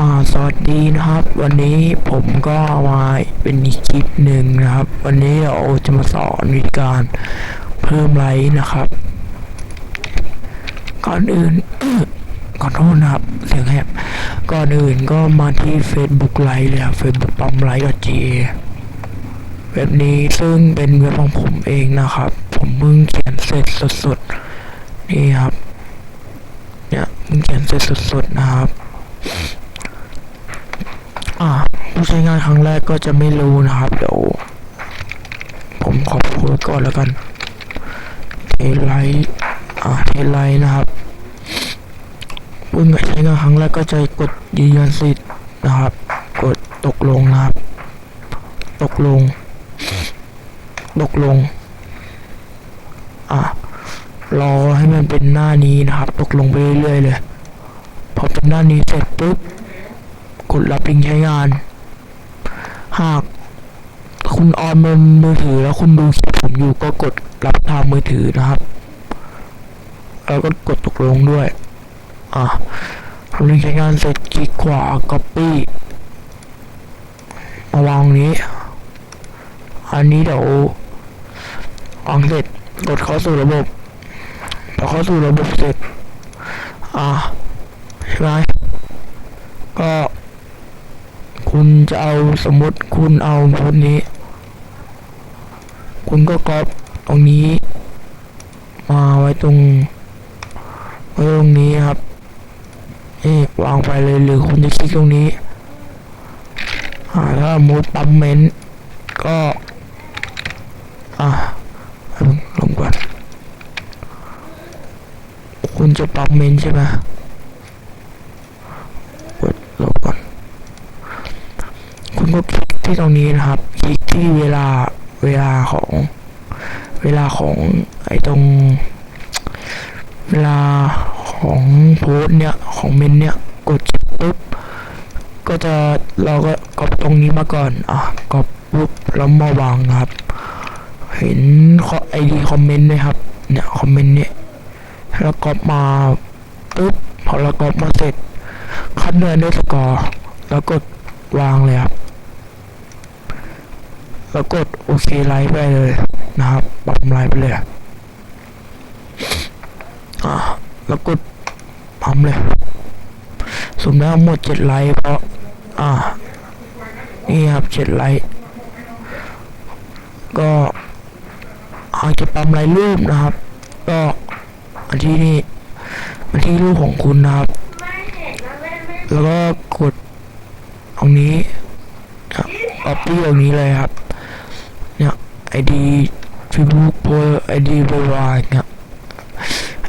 อ่าสวัสดีนะครับ วันนี้ผมก็มาเป็นอีกคลิปหนึ่งนะครับ วันนี้เราจะมาสอนวิธีการเพิ่มไลค์นะครับ ก่อนอื่นขอโทษนะครับเสียงแหบก่อนอื่นก็มาที่ Facebook ไลค์เลยครับ Facebook ปั๊มไลค์ .ga เว็บนี้ซึ่งเป็นเว็บของผมเองนะครับ ผมเพิ่งเขียนเสร็จสดๆนี่ครับเนี่ยเพิ่งเขียนเสร็จสดๆนะครับ อ่าผู้ใช้งานครั้งแรกก็จะไม่รู้นะครับ เดี๋ยว ผมขอพูดก่อนแล้วกันเทไลท์อ่าเทไลท์นะครับเพิ่งใช้งานครั้งแรกก็จะกดยืนยันสิทธิ์นะครับ กดตกลงนะครับ ตกลง ตกลง อะรอให้มันเป็นหน้านี้นะครับ ตกลงไปเรื่อยๆเลย พอเป็นหน้านี้เสร็จปุ๊บ ดรับลิงก์ใช้งาน หากคุณออนบนมือถือแล้วคุณดูคลิปผมอยู่ก็กดรับทางมือถือนะครับ แล้วก็กดตกลงด้วย อะลิงก์ใช้งานเสร็จคลิกขวา copy มาวางนี้ อันนี้เดี๋ยววางเสร็จกดเข้าสู่ระบบพอเข้าสู่ระบบเสร็จ อะใช่ไหมก็ คุณจะเอาสมมติคุณเอาโพสต์นี้ คุณก็ก๊อปตรงนี้ มาไว้ตรงไว้ตรงนี้ครับนี่วางไปเลยหรือคุณจะคลิกตรงนี้อ่าถ้ามูดปั๊มเมนก็ อ่าลงก่อน คุณจะปั๊มเมนใช่ไหมกดลงก่อน คุณ ก็คลิกที่ตรงนี้นะครับ คลิกที่เวลาเวลาของเวลาของไอ้ตรง เวลาของโพสเนี่ยของเมนเนี่ยกดปุ๊บก็จะเราก็กดตรงนี้มาก่อนอะกดปุ๊บแล้วมาวางนะครับ เห็นไอดีคอมเมนต์ไหมครับเนี่ยคอมเมนต์เนี่ยแล้วก็มาปุ๊บพอเราก็มาเสร็จคัดเดินด้วยสกอร์แล้วกดวางเลยครับ แล้วกดโอเคไลค์ไปเลยนะครับปรับไลค์ไปเลยอ่าแล้วกดปั๊มเลยสมแล้วหมดเจ็ดไลค์เพราะอ่านี่ครับเจ็ดไลค์ก็อาจจะปั๊มไลค์รูปนะครับ ก็อันที่นี่อันที่รูปของคุณนะครับ แล้วก็กดตรงนี้ครับ copy ตรงนี้เลยครับ เนี่ย ID Facebook โพส ID บวายเนี่ย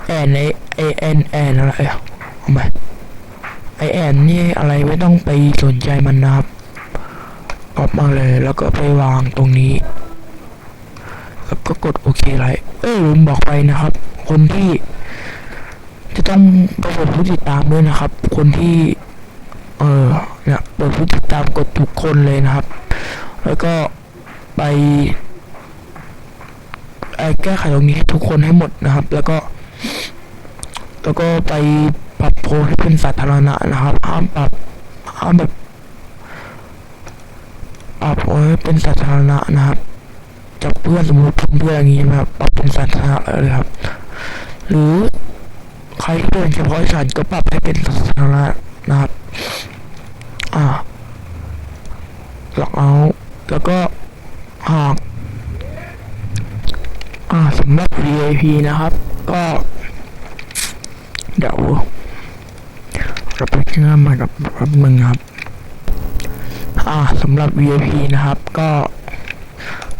แอนไอไอแอนแอนอะไรอะเอาไปไอแอนนี่อะไรไม่ต้องไปสนใจมันนะครับกอบมาเลยแล้วก็ไปวางตรงนี้แล้วก็กดโอเคไลค์เออลืมบอกไปนะครับ คนที่จะต้องกดผู้ติดตามด้วยนะครับ คนที่ เออเนี่ยเปิดผู้ติดตามกดทุกคนเลยนะครับ แล้วก็ไป แก้ไขตรงนี้ให้ทุกคนให้หมดนะครับ แล้วก็ แล้วก็ไปปรับโพสให้เป็นสาธารณะนะครับห้ามปรับห้ามแบบปรับโพสให้เป็นสาธารณะนะครับจากเพื่อนสมมติเพื่อนเพื่อนอย่างนี้นะครับปรับเป็นสาธารณะเลยครับ หรือใครที่เป็นเฉพาะฉันก็ปรับให้เป็นสาธารณะนะครับ อ่าล็อกเอาแล้วก็หาก อ่าสำหรับ VIP นะครับ ก็เดี๋ยวเราไปที่หน้ากับแป๊บนึงครับ อ่าสำหรับ VIP นะครับ ก็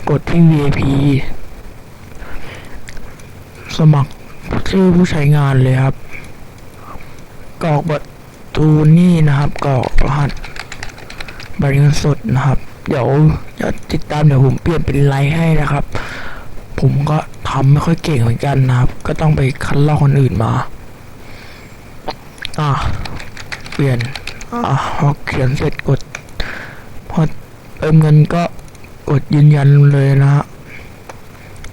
กดที่ VIP สมัครชื่อผู้ใช้งานเลยครับกรอกบัตรตูนี่นะครับกรอกรหัสบัตรเงินสดนะครับ เดี๋ยวจะติดตามเดี๋ยวผมเปลี่ยนเป็นไลน์ให้นะครับ ผมก็ทำไม่ค่อยเก่งเหมือนกันนะครับ ก็ต้องไปคัดลอกคนอื่นมา อ่าเปลี่ยน อ่าพอเขียนเสร็จกด พอเติมเงินก็กดยืนยันเลยนะฮะ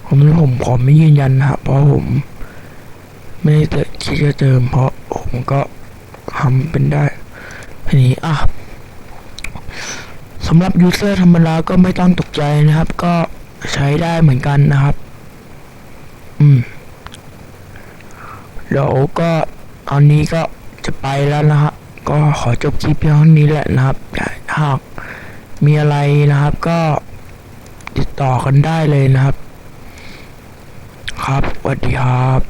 ผมผมขอไม่ยืนยันนะครับเพราะผม ไม่ได้คิดจะเติม เพราะผมก็ทำเป็นได้อันนี้อะสำหรับยูเซอร์ธรรมดาก็ไม่ต้องตกใจนะครับ ก็ ใช้ได้เหมือนกันนะครับ อืมเดี๋ยวก็อันนี้ก็จะไปแล้วนะฮะก็ขอจบคลิปเพียงเท่านี้แหละนะครับหากมีอะไรนะครับ ก็ติดต่อกันได้เลยนะครับ ครับสวัสดีครับ